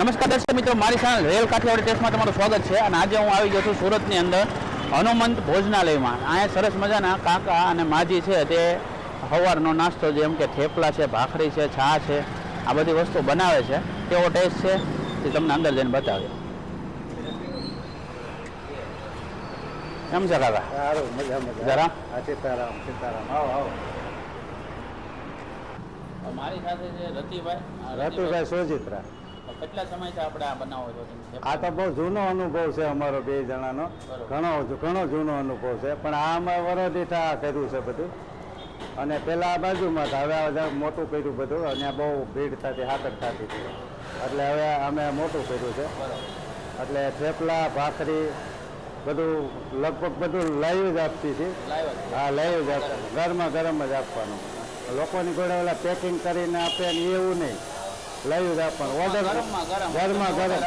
નમસ્કાર દર્શક મિત્રો મારી સાથે રેલ કાઠિયાવાડી ટેસ્ટમાં તમારું સ્વાગત છે અને આજે હું આવી ગયો છું સુરતની અંદર હનુમંત ભોજનાલયમાં. અહીંયા સરસ મજાના કાકા અને માજી છે તે સવારનો નાસ્તો જેમ કે થેપલા છે ભાખરી છે છા છે આ બધી વસ્તુ બનાવે છે. તેવો ટેસ્ટ છે તે તમને અંદર જઈને બતાવ્યો કેમ છે કાકા? સારું મજા મજા. જરા. સીતારામ સીતારામ. આવો આવો. મારી સાથે છે રતિભાઈ રતિભાઈ સોજિત્રા. કેટલા સમયથી આપણે આ બનાવો છો આ તો બહુ જૂનો અનુભવ છે અમારો બે જણાનો. ઘણો ઘણો જૂનો અનુભવ છે. પણ આ અમે વરોદીઠ આ કર્યું છે બધું. અને પેલા આ બાજુમાં હવે મોટું કર્યું બધું. અને બહુ ભીડ થતી હાકર થતી હતી. એટલે હવે અમે મોટું કર્યું છે. એટલે થેપલા ભાખરી બધું લગભગ બધું લાઈવ જ આપતી હતી. હા લાઈવ જ આપ ગરમા ગરમ જ આપવાનું. લોકોની જોડે પેકિંગ કરીને આપે ને એવું નહીં. લાઈવ જ આપવાનું ઓર્ડર ઘરમાં ગરમ.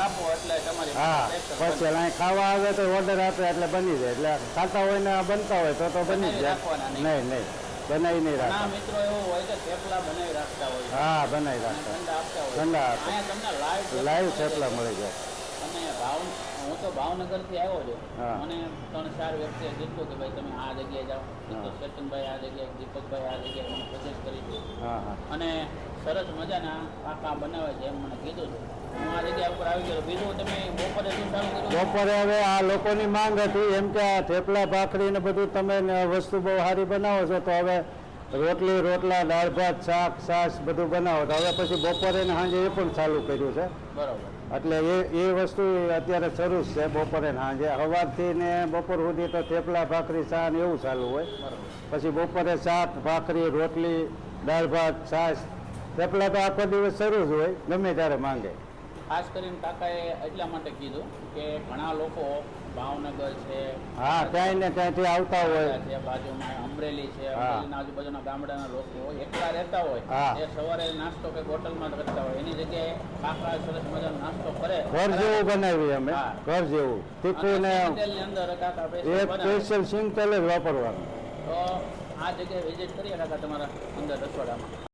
હા પછી અહીં ખાવા આવે તો ઓર્ડર આપે એટલે બની જાય. એટલે ખાતા હોય ને આ બનતા હોય તો તો બની જાય. રાખવાના નહીં. નહીં બનાવી નહીં રાખતા. મિત્રો એવું હોય કે થેપલા બનાવી રાખતા હોય. હા બનાવી રાખતા. ઠંડા આપતા લાઈવ લાઈવ થેપલા મળી જાય. અને ભાવ હું તો ભાવનગરથી આવ્યો છું. મને ત્રણ ચાર વ્યક્તિએ કીધું કે ભાઈ તમે આ જગ્યાએ જાઓ. તો ચેતનભાઈ આ જગ્યાએ દીપકભાઈ આ જગ્યાએ મને સજેસ્ટ કરી હા. અને સરસ મજાના પાકા બનાવે છે એમ મને કીધું હતું હું આ જગ્યા ઉપર આવી ગયો. બીજું તમે બપોરે શું ચાલુ કર્યું? બપોરે હવે આ લોકોની માંગ હતી એમ કે આ થેપલા ભાખરી ને બધું તમે વસ્તુ બહુ સારી બનાવો છો તો હવે રોટલી રોટલા દાળ ભાત શાક છાશ બધું બનાવો. તો હવે પછી બપોરે ને સાંજે એ પણ ચાલુ કર્યું છે. બરાબર. એટલે એ એ વસ્તુ અત્યારે શરૂ છે બપોરે ને સાંજે. સવારથી ને બપોર સુધી તો થેપલા ભાખરી ચા ને એવું ચાલુ હોય. પછી બપોરે શાક ભાખરી રોટલી દાળ ભાત છાશ થેપલા તો આખો દિવસ શરૂ જ હોય ગમે ત્યારે માંગે. ખાસ કરીને કાકાએ એટલા માટે કીધું કે ઘણા લોકો ભાવનગર છે હા ક્યાંય ને ક્યાંયથી આવતા હોય. છે બાજુમાં અમરેલી છે. અમરેલીના આજુબાજુના ગામડાના લોકો એકલા રહેતા હોય. એ સવારે નાસ્તો કે હોટલમાં કરતા હોય. એની જગ્યાએ કાકા સરસ મજાનો નાસ્તો કરે. ઘર જેવું બનાવીએ અમે. ઘર જેવું. તીખું ને અંદર કાકા એક સ્પેશિયલ સિંગ તેલ જ વાપરવાનું. તો આ જગ્યાએ વિઝિટ કરીએ કાકા તમારા અંદર રસોડામાં.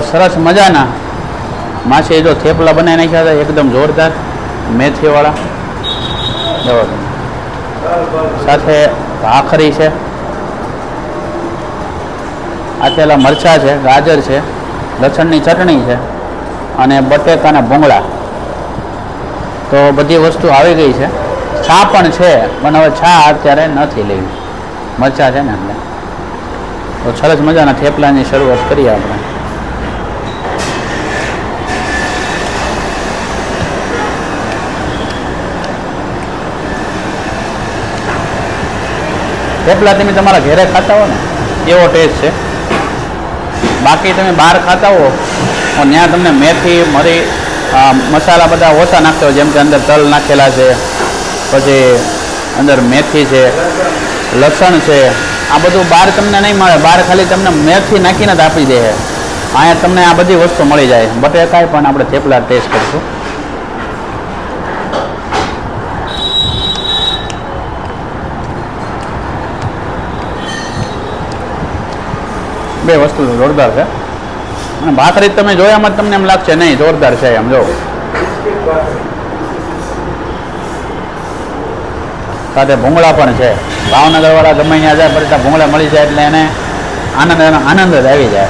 સરસ મજાના. માછી જો થેપલા બનાવી નાખ્યા હતા, એકદમ જોરદાર. મેથીવાળા. સાથે ભાખરી છે. આથેલા મરચાં છે, ગાજર છે, લસણની ચટણી છે અને બટેકાના ભૂંગળા. તો બધી વસ્તુ આવી ગઈ છે. છા પણ છે, પણ હવે છા અત્યારે નથી લેવી. મરચાં છે ને એટલે. તો સરસ મજાના થેપલાની શરૂઆત કરીએ આપણે. થેપલા તમે તમારા ઘરે ખાતા હો ને, એવો ટેસ્ટ છે. બાકી તમે બહાર ખાતા હો પણ ત્યાં તમને મેથી, મરી મસાલા બધા ઓછા નાખતા હોય જેમ કે અંદર તલ નાખેલા છે, પછી અંદર મેથી છે, લસણ છે, આ બધું બહાર તમને નહીં મળે, બહાર ખાલી તમને મેથી નાખીને જ આપી દે અહીંયા તમને આ બધી વસ્તુ મળી જાય. બટેકાય પણ આપણે થેપલા ટેસ્ટ કરીશું. બે વસ્તુ જોરદાર છે. અને ભાખરી તમે જોયામાં જ તમને એમ લાગશે, નહીં, જોરદાર છે એમ. જો. સાથે ભૂંગળા પણ છે. ભાવનગર વાળા ગમે ત્યાં જાય પછી ભૂંગળા મળી જાય એટલે એને આનંદ, એનો આનંદ જ આવી જાય.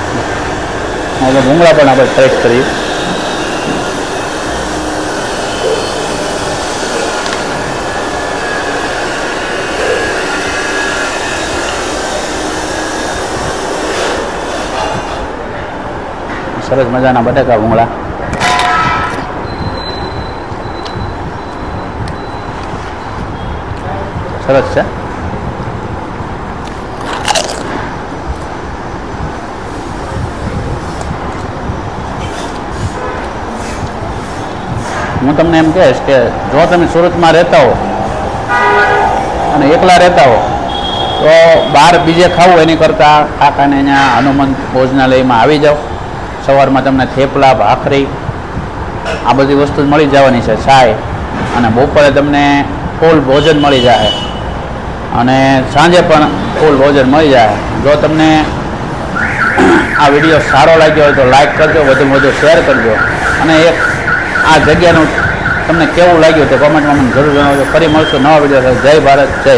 ભૂંગળા પણ આપણે ફ્રેશ કરીએ. સરસ મજાના બટાકા ભૂંગળા. સરસ છે. હું તમને એમ કહીશ કે જો તમે સુરતમાં રહેતા હો અને એકલા રહેતા હો, તો બહાર બીજે ખાવું એની કરતાં કાકાને અહીંયા હનુમંત ભોજનાલયમાં આવી જાઓ. સવારમાં તમને થેપલા, ભાખરી, આ બધી વસ્તુ મળી જવાની છે, ચાય. અને બપોરે તમને ફૂલ ભોજન મળી જાય અને સાંજે પણ ફૂલ ભોજન મળી જાય જો તમને આ વીડિયો સારો લાગ્યો હોય તો લાઈક કરજો, વધુમાં વધુ શેર કરજો. અને એક આ જગ્યાનું તમને કેવું લાગ્યું તે કોમેન્ટમાં મને જરૂર જણાવજો. ફરી મળશું નવા વીડિયો જય ભારત, જય